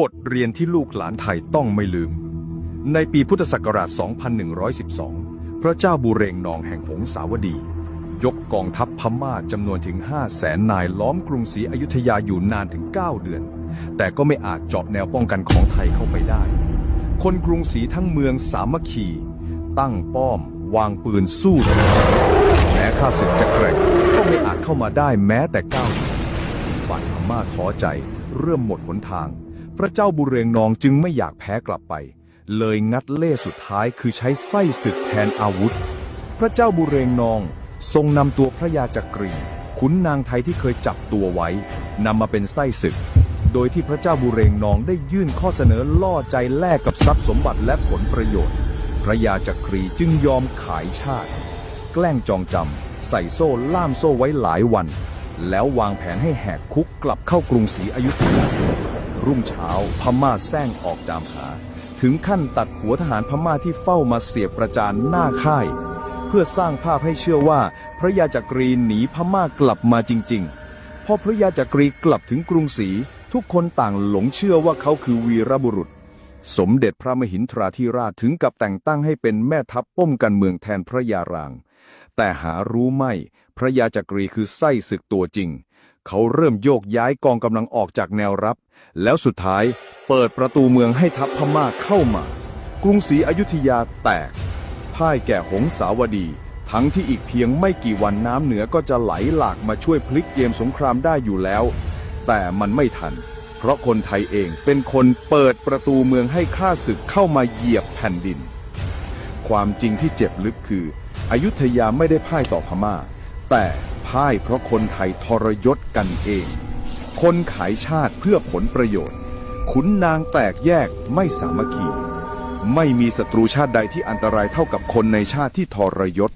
บทเรียนที่ลูกหลานไทยต้องไม่ลืม ในปีพุทธศักราช 2112 พระเจ้าบุเรงนองแห่งหงสาวดี ยกกองทัพพม่าจำนวนถึง 5 0 0แสนนายล้อมกรุงศรีอยุธยาอยู่นานถึง 9 เดือน แต่ก็ไม่อาจเจาะแนวป้องกันของไทยเข้าไปได้ คนกรุงศรีทั้งเมืองสามัคคี ตั้งป้อม วางปืนสู้แม้ข้าศึกจะแกร่งก็ไม่อาจเข้ามาได้แม้แต่ก้าวฝ่ายพม่าท้อใจ เริ่มหมดหนทาง พระเจ้าบุเรงนองจึงไม่อยากแพ้กลับไป เลยงัดเล่สุดท้ายคือใช้ไส้ศึกแทนอาวุธ พระเจ้าบุเรงนองทรงนำตัวพระยาจักรีขุนนางไทยที่เคยจับตัวไว้นำมาเป็นไส้ศึก โดยที่พระเจ้าบุเรงนองได้ยื่นข้อเสนอล่อใจแลกกับทรัพย์สมบัติและผลประโยชน์ พระยาจักรีจึงยอมขายชาติ แกล้งจองจำใส่โซ่ล่ามโซ่ไว้หลายวัน แล้ววางแผนให้แหกคุกกลับเข้ากรุงศรีอยุธยา รุ่งเช้า พม่าแซงออกจามหา ถึงขั้นตัดหัวทหารพม่าที่เฝ้ามาเสียบประจานหน้าค่าย เพื่อสร้างภาพให้เชื่อว่า พระยาจักรีหนีพม่ากลับมาจริง ๆ พอพระยาจักรีกลับถึงกรุงศรีทุกคนต่างหลงเชื่อว่าเขาคือวีรบุรุษ สมเด็จพระมหินทราธิราชถึงกับแต่งตั้งให้เป็นแม่ทัพป้อมกันเมืองแทนพระยาราง แต่หารู้ไม่ พระยาจักรีคือไส้ศึกตัวจริง เขาเริ่มโยกย้ายกองกำลังออกจากแนวรับ แล้วสุดท้ายเปิดประตูเมืองให้ทัพพม่าเข้ามากรุงศรีอยุธยาแตก พ่ายแก่หงสาวดี ทั้งที่อีกเพียงไม่กี่วันน้ำเหนือก็จะไหลหลากมาช่วยพลิกเกมสงครามได้อยู่แล้ว แต่มันไม่ทัน เพราะคนไทยเองเป็นคนเปิดประตูเมืองให้ข้าศึกเข้ามาเหยียบแผ่นดิน ความจริงที่เจ็บลึกคือ อยุธยาไม่ได้พ่ายต่อพม่า แต่พ่ายเพราะคนไทยทรยศกันเอง คนขายชาติเพื่อผลประโยชน์ ขุนนางแตกแยกไม่สามัคคี ไม่มีศัตรูชาติใดที่อันตรายเท่ากับคนในชาติที่ทรยศ